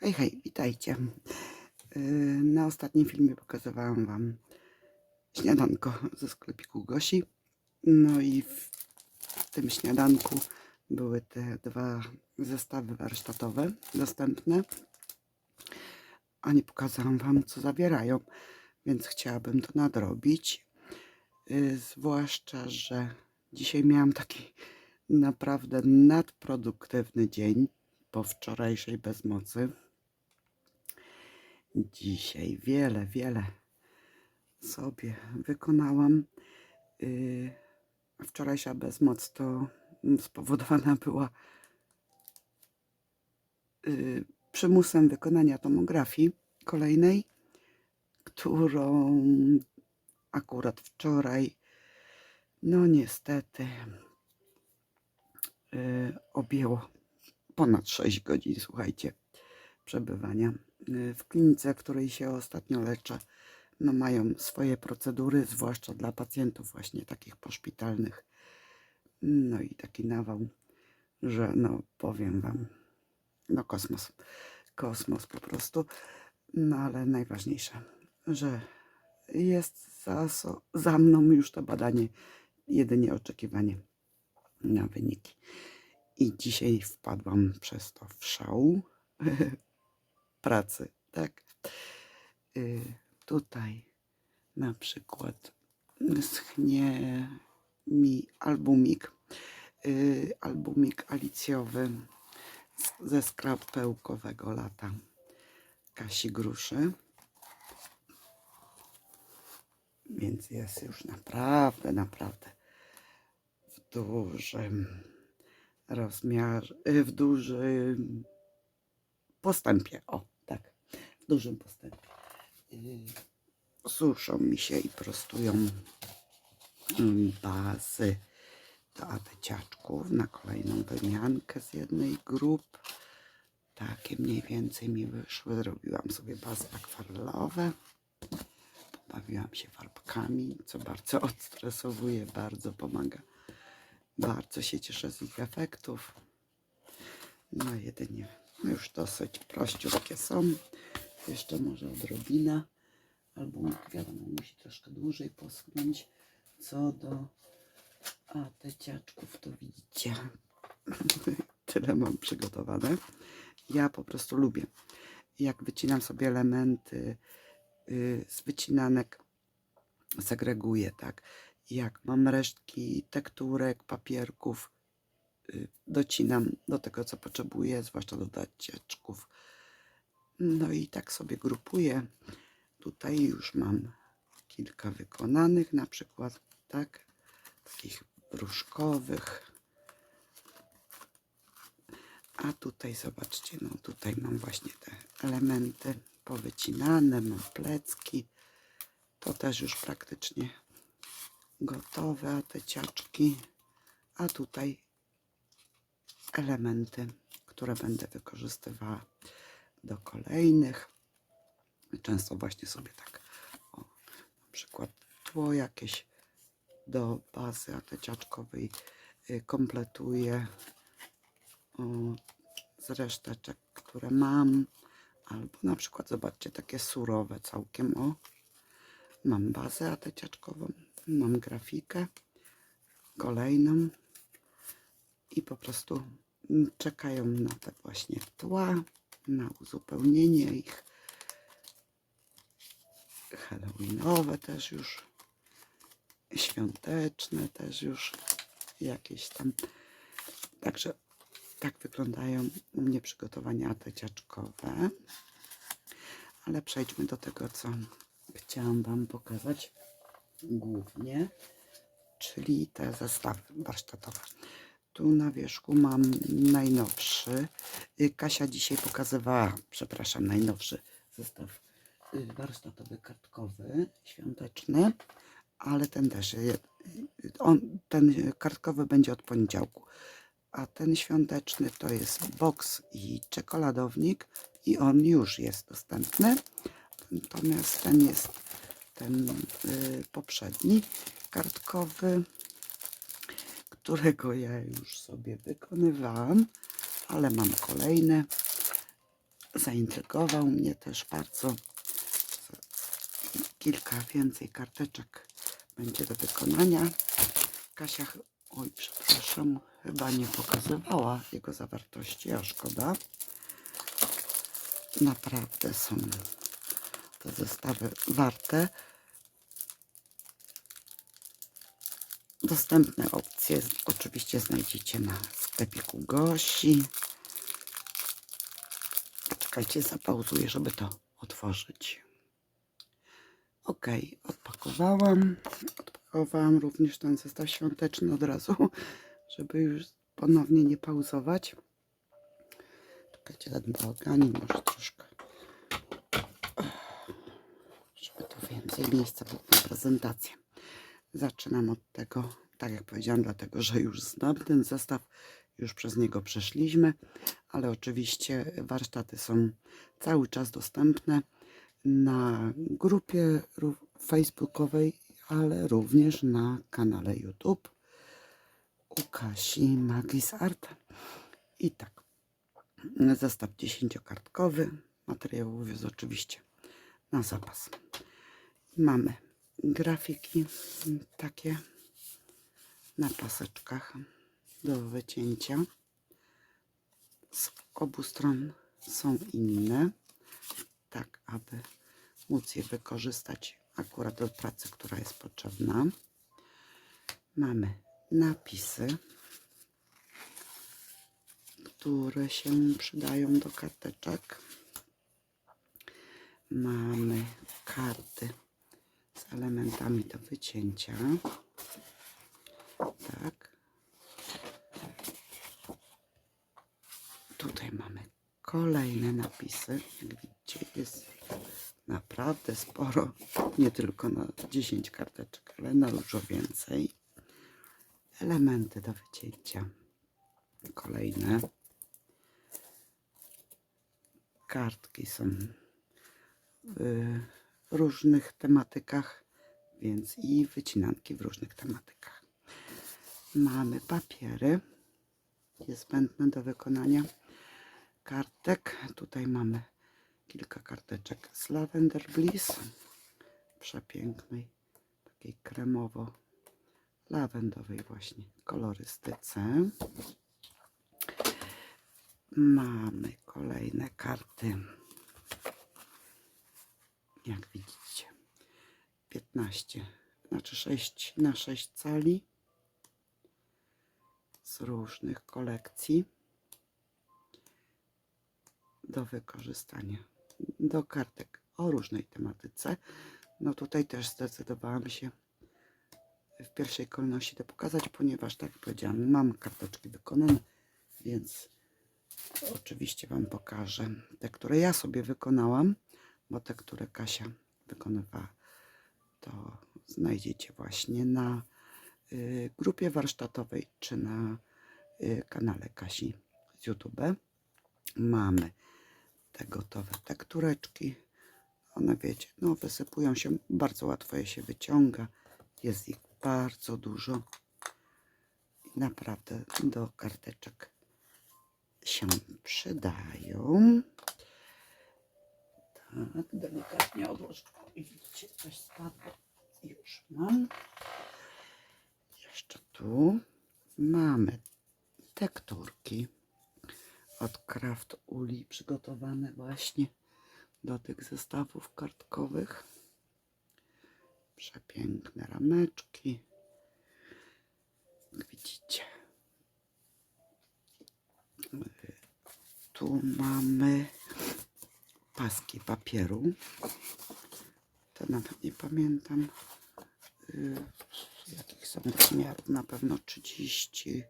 Hej, hej, witajcie. Yy, Na ostatnim filmie pokazywałam Wam śniadanko ze sklepiku Gosi. No i w tym śniadanku były te dwa zestawy warsztatowe dostępne. A nie pokazałam Wam, co zawierają, więc chciałabym to nadrobić. Yy, Zwłaszcza, że dzisiaj miałam taki naprawdę nadproduktywny dzień po wczorajszej bezmocy. Dzisiaj wiele, wiele sobie wykonałam. Yy, Wczorajsza bezmoc to spowodowana była yy, przymusem wykonania tomografii kolejnej, którą akurat wczoraj, no niestety, yy, objęło ponad 6 godzin, słuchajcie, przebywania y, w klinice, której się ostatnio leczę. No mają swoje procedury, zwłaszcza dla pacjentów właśnie takich poszpitalnych. No i taki nawał, że no powiem wam, no kosmos, kosmos po prostu. No ale najważniejsze, że jest za, za mną już to badanie, jedynie oczekiwanie na wyniki. I dzisiaj wpadłam przez to w szał pracy, tak? Y, tutaj na przykład schnie mi albumik, y, albumik alicjowy ze skrapełkowego lata Kasi Gruszy. Więc jest już naprawdę, naprawdę w dużym rozmiar, y, w dużym postępie. O, tak, w dużym postępie. Y, Suszą mi się i prostują bazy do adeciaczków na kolejną wymiankę z jednej grup. Takie mniej więcej mi wyszły. Zrobiłam sobie bazy akwarelowe. Pobawiłam się farbkami, co bardzo odstresowuje, bardzo pomaga. Bardzo się cieszę z ich efektów. No jedynie już dosyć prościutkie są. Jeszcze może odrobina. Albo wiadomo, musi troszkę dłużej poschnąć. Co do a te ciaczków to widzicie. Tyle mam przygotowane. Ja po prostu lubię. Jak wycinam sobie elementy y, z wycinanek, segreguję, tak. Jak mam resztki tekturek, papierków, docinam do tego, co potrzebuję, zwłaszcza do dacieczków. No i tak sobie grupuję. Tutaj już mam kilka wykonanych, na przykład tak, takich wróżkowych. A tutaj zobaczcie, no tutaj mam właśnie te elementy powycinane, mam plecki. To też już praktycznie gotowe, a te ciaczki. A tutaj elementy, które będę wykorzystywała do kolejnych. Często właśnie sobie tak, o, na przykład tło jakieś do bazy ateciaczkowej y, kompletuję o, z reszteczek, które mam. Albo na przykład, zobaczcie, takie surowe całkiem, o. Mam bazę ateciaczkową, mam grafikę, kolejną i po prostu mm, czekają na te właśnie tła, na uzupełnienie ich. Halloweenowe też już, świąteczne też już jakieś tam. Także tak wyglądają u mnie przygotowania ateciaczkowe. Ale przejdźmy do tego, co chciałam Wam pokazać głównie, czyli te zestawy warsztatowe. Tu na wierzchu mam najnowszy. Y, Kasia dzisiaj pokazywała, przepraszam, najnowszy zestaw y, warsztatowy kartkowy, świąteczny, ale ten też, y, on, ten kartkowy będzie od poniedziałku, a ten świąteczny to jest boks i czekoladownik i on już jest dostępny, natomiast ten jest ten poprzedni kartkowy, którego ja już sobie wykonywałam, ale mam kolejne zaintrygował mnie też bardzo. Kilka więcej karteczek będzie do wykonania. Kasia, oj przepraszam, chyba nie pokazywała jego zawartości, a szkoda. Naprawdę są te zestawy warte. Dostępne opcje oczywiście znajdziecie na sklepiku Gosi. Czekajcie, zapauzuję, żeby to otworzyć. Ok, odpakowałam. Odpakowałam również ten zestaw świąteczny od razu, żeby już ponownie nie pauzować. Czekajcie, ten bałaгаnin może troszkę, żeby tu więcej miejsca było na prezentację. Zaczynam od tego, tak jak powiedziałam, dlatego że już znam ten zestaw, już przez niego przeszliśmy, ale oczywiście warsztaty są cały czas dostępne na grupie facebookowej, ale również na kanale YouTube u Kasi Magis Art. I tak, zestaw dziesięciokartkowy, materiałów jest oczywiście na zapas. Mamy grafiki takie na paseczkach do wycięcia. Z obu stron są inne, tak aby móc je wykorzystać akurat do pracy, która jest potrzebna. Mamy napisy, które się przydają do karteczek. Mamy karty elementami do wycięcia. Tak. Tutaj mamy kolejne napisy. Jak widzicie, jest naprawdę sporo. Nie tylko na 10 karteczek, ale na dużo więcej. Elementy do wycięcia. Kolejne. Kartki są w różnych tematykach, więc i wycinanki w różnych tematykach. Mamy papiery niezbędne do wykonania kartek. Tutaj mamy kilka karteczek z Lavender Bliss, przepięknej, takiej kremowo-lawendowej właśnie kolorystyce. Mamy kolejne karty, jak widzicie, 15, znaczy 6 na 6 cali z różnych kolekcji do wykorzystania do kartek o różnej tematyce. No tutaj też zdecydowałam się w pierwszej kolejności to pokazać, ponieważ tak jak powiedziałam, mam karteczki wykonane, więc oczywiście Wam pokażę te, które ja sobie wykonałam, bo te, które Kasia wykonywała, to znajdziecie właśnie na y, grupie warsztatowej czy na y, kanale Kasi z YouTube. Mamy te gotowe tektureczki. One wiecie, no wysypują się, bardzo łatwo je się wyciąga. Jest ich bardzo dużo. I naprawdę do karteczek się przydają. Tak, delikatnie odłożę. Widzicie, coś spadło. Już mam. Jeszcze tu mamy tekturki od Craft Uli przygotowane właśnie do tych zestawów kartkowych. Przepiękne rameczki. Widzicie. Tu mamy paski papieru. To nawet nie pamiętam y, jakich są rozmiarów. Na pewno 30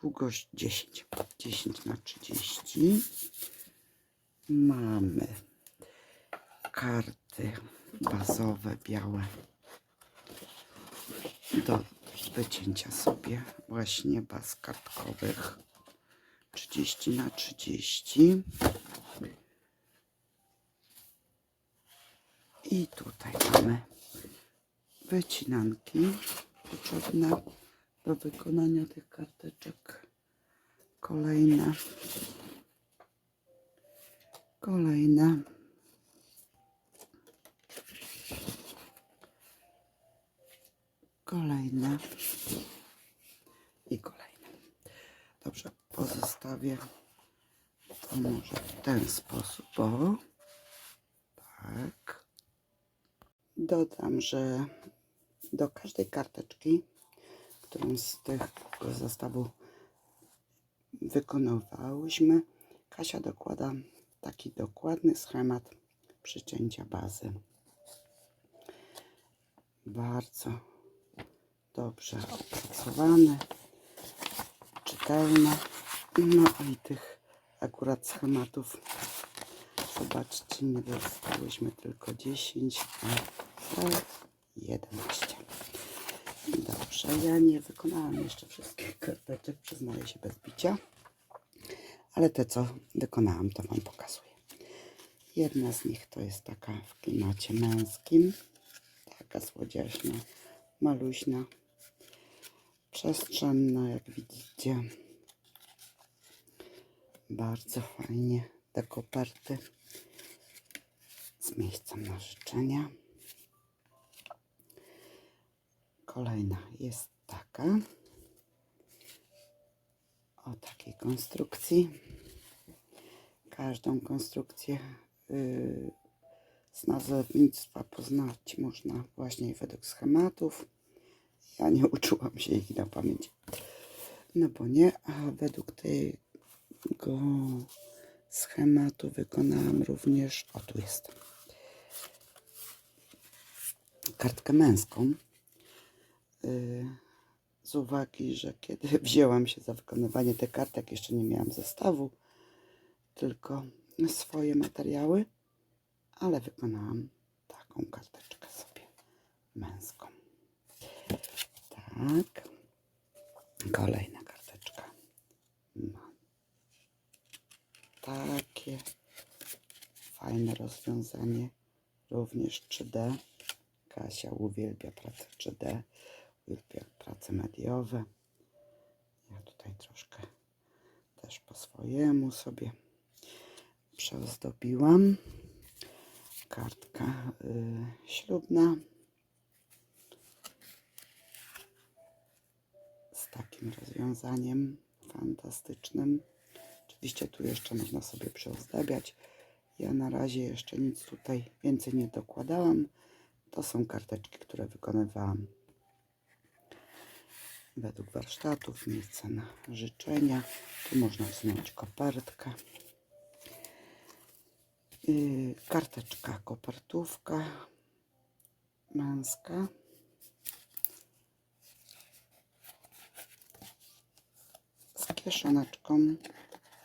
długość 10. 10 na 30. Mamy karty bazowe, białe do wycięcia sobie właśnie baz kartkowych 30 na 30 i tutaj mamy wycinanki potrzebne do wykonania tych karteczek kolejne Kolejne. Kolejne. I kolejne. Dobrze, pozostawię to może w ten sposób, o. Tak. Dodam, że do każdej karteczki, którą z tego zestawu wykonywałyśmy, Kasia dokłada taki dokładny schemat przycięcia bazy. Bardzo dobrze opracowany, czytelny. No i tych akurat schematów, zobaczcie, nie dostałyśmy tylko 10, a całe 11. Dobrze, ja nie wykonałam jeszcze wszystkich karteczek, przyznaję się bez bicia, ale te co wykonałam, to Wam pokazuję. Jedna z nich to jest taka w klimacie męskim, taka słodziaśna, maluśna, przestrzenna, jak widzicie. Bardzo fajnie te koperty z miejscem na życzenia. Kolejna jest taka. O takiej konstrukcji. Każdą konstrukcję yy, z nazewnictwa poznać można właśnie według schematów. Ja nie uczyłam się ich na pamięć. No bo nie, a według tego schematu wykonałam również, o tu jest, kartkę męską. Yy, z uwagi, że kiedy wzięłam się za wykonywanie tych kartek, jeszcze nie miałam zestawu, tylko swoje materiały, ale wykonałam taką karteczkę sobie męską. Tak. Kolejna karteczka. Ma takie fajne rozwiązanie, również 3D. Kasia uwielbia pracę 3D, uwielbia prace mediowe. Ja tutaj troszkę też po swojemu sobie przeozdobiłam. Kartka y, ślubna z takim rozwiązaniem fantastycznym. Oczywiście tu jeszcze można sobie przeozdabiać. Ja na razie jeszcze nic tutaj więcej nie dokładałam. To są karteczki, które wykonywałam według warsztatów, miejsce na życzenia. Tu można wsunąć kopertkę. Yy, karteczka, kopertówka męska. Z kieszoneczką,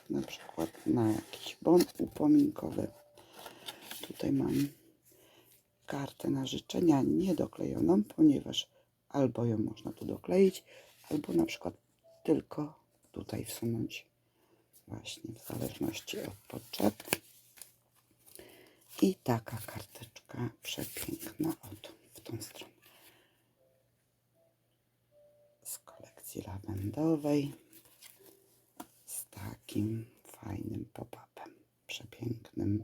na przykład na jakiś bon upominkowy. Tutaj mam kartę na życzenia niedoklejoną, ponieważ albo ją można tu dokleić, albo na przykład tylko tutaj wsunąć właśnie w zależności od potrzeb. I taka karteczka przepiękna od w tą stronę. Z kolekcji lawendowej z takim fajnym pop-upem. Przepięknym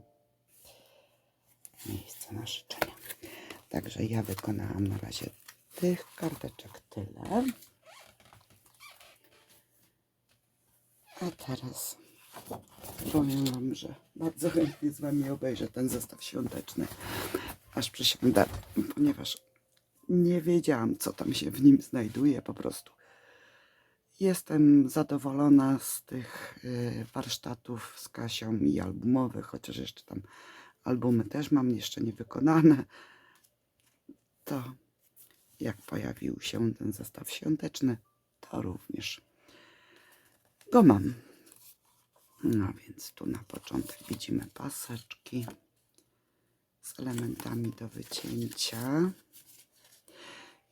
miejsce na życzenia. Także ja wykonałam na razie tych karteczek tyle. A teraz powiem Wam, że bardzo chętnie z Wami obejrzę ten zestaw świąteczny, aż przysiądę, ponieważ nie wiedziałam, co tam się w nim znajduje po prostu. Jestem zadowolona z tych y, warsztatów z Kasią i albumowych, chociaż jeszcze tam albumy też mam jeszcze nie wykonane. To jak pojawił się ten zestaw świąteczny, to również go mam. No więc tu na początek widzimy paseczki z elementami do wycięcia.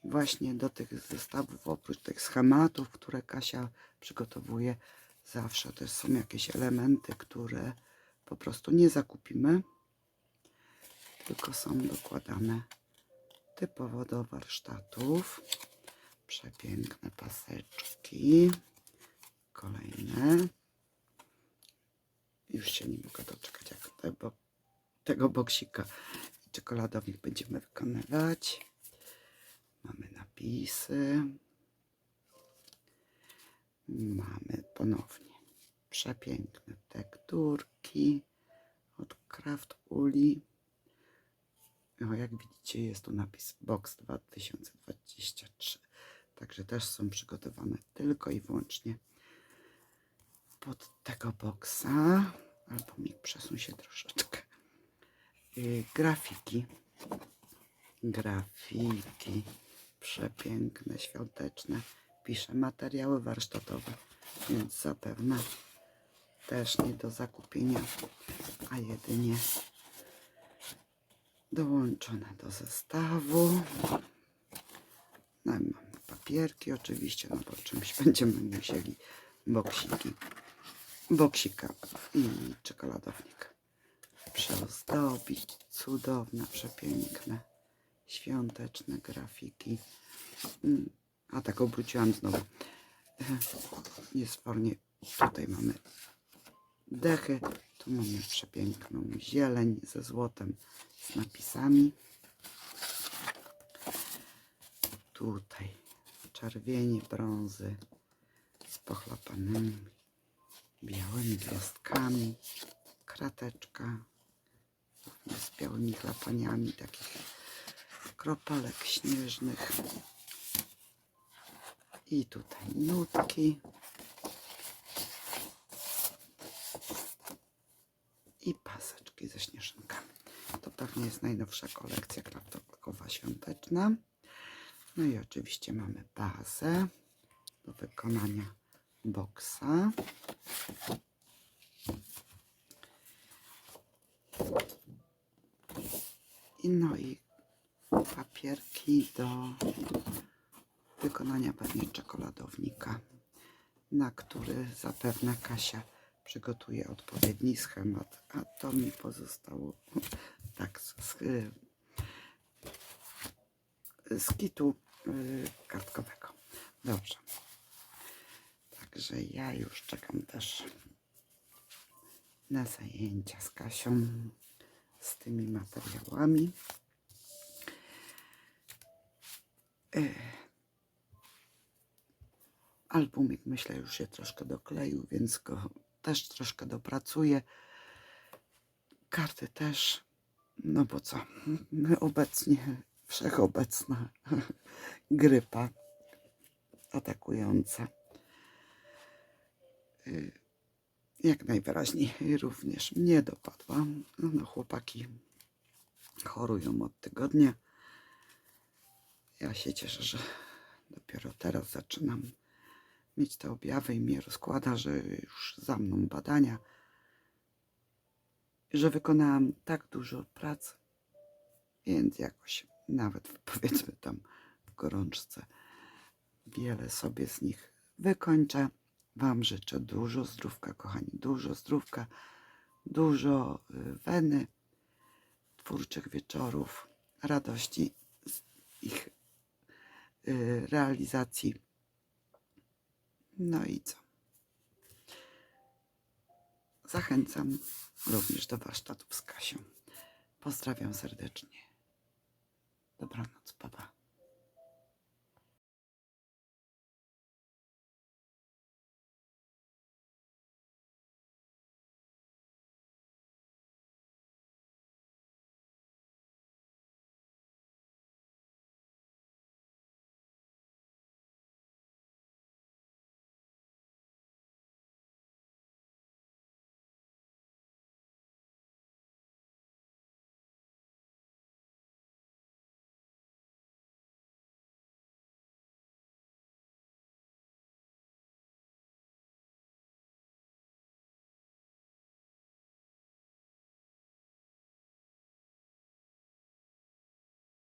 Właśnie do tych zestawów, oprócz tych schematów, które Kasia przygotowuje, zawsze też są jakieś elementy, które po prostu nie zakupimy, tylko są dokładane typowo do warsztatów. Przepiękne paseczki. Kolejne. Już się nie mogę doczekać, jak te bo, tego boksika czekoladownik będziemy wykonywać. Mamy napisy. Mamy ponownie przepiękne tekturki od Craft Uli. O, jak widzicie, jest tu napis Box 2023. Także też są przygotowane tylko i wyłącznie pod tego boksa. Albo mi przesuń się troszeczkę. Yy, grafiki. Grafiki. Przepiękne, świąteczne. Piszę materiały warsztatowe, więc zapewne też nie do zakupienia, a jedynie dołączone do zestawu. No i mamy papierki oczywiście, no bo czymś będziemy musieli boksiki, boksika i czekoladownik przyozdobić. Cudowne, przepiękne, świąteczne grafiki. Mm, A tak obróciłam znowu. Formie, tutaj mamy dechy, tu mamy przepiękną zieleń ze złotem, z napisami. Tutaj czerwienie, brązy z pochlapanymi białymi gwiazdkami, krateczka z białymi chlapaniami takich kropelek śnieżnych i tutaj nutki i paseczki ze śnieżynkami. To pewnie jest najnowsza kolekcja kraftowa świąteczna. No i oczywiście mamy bazę do wykonania boksa. I no i papierki do wykonania pewnie czekoladownika, na który zapewne Kasia przygotuje odpowiedni schemat, a to mi pozostało tak z, z, z kitu y, kartkowego. Dobrze. Także ja już czekam też na zajęcia z Kasią z tymi materiałami. Y, Albumik myślę już się troszkę dokleił, więc go też troszkę dopracuję. Karty też, no bo co, obecnie wszechobecna grypa atakująca. Y, Jak najwyraźniej również mnie dopadła. No, chłopaki chorują od tygodnia. Ja się cieszę, że dopiero teraz zaczynam mieć te objawy i mnie rozkłada, że już za mną badania, że wykonałam tak dużo pracy, więc jakoś nawet powiedzmy tam w gorączce wiele sobie z nich wykończę. Wam życzę dużo zdrówka, kochani, dużo zdrówka, dużo y, weny, twórczych wieczorów, radości z ich y, realizacji. No i co? Zachęcam również do warsztatów z Kasią. Pozdrawiam serdecznie. Dobranoc, papa.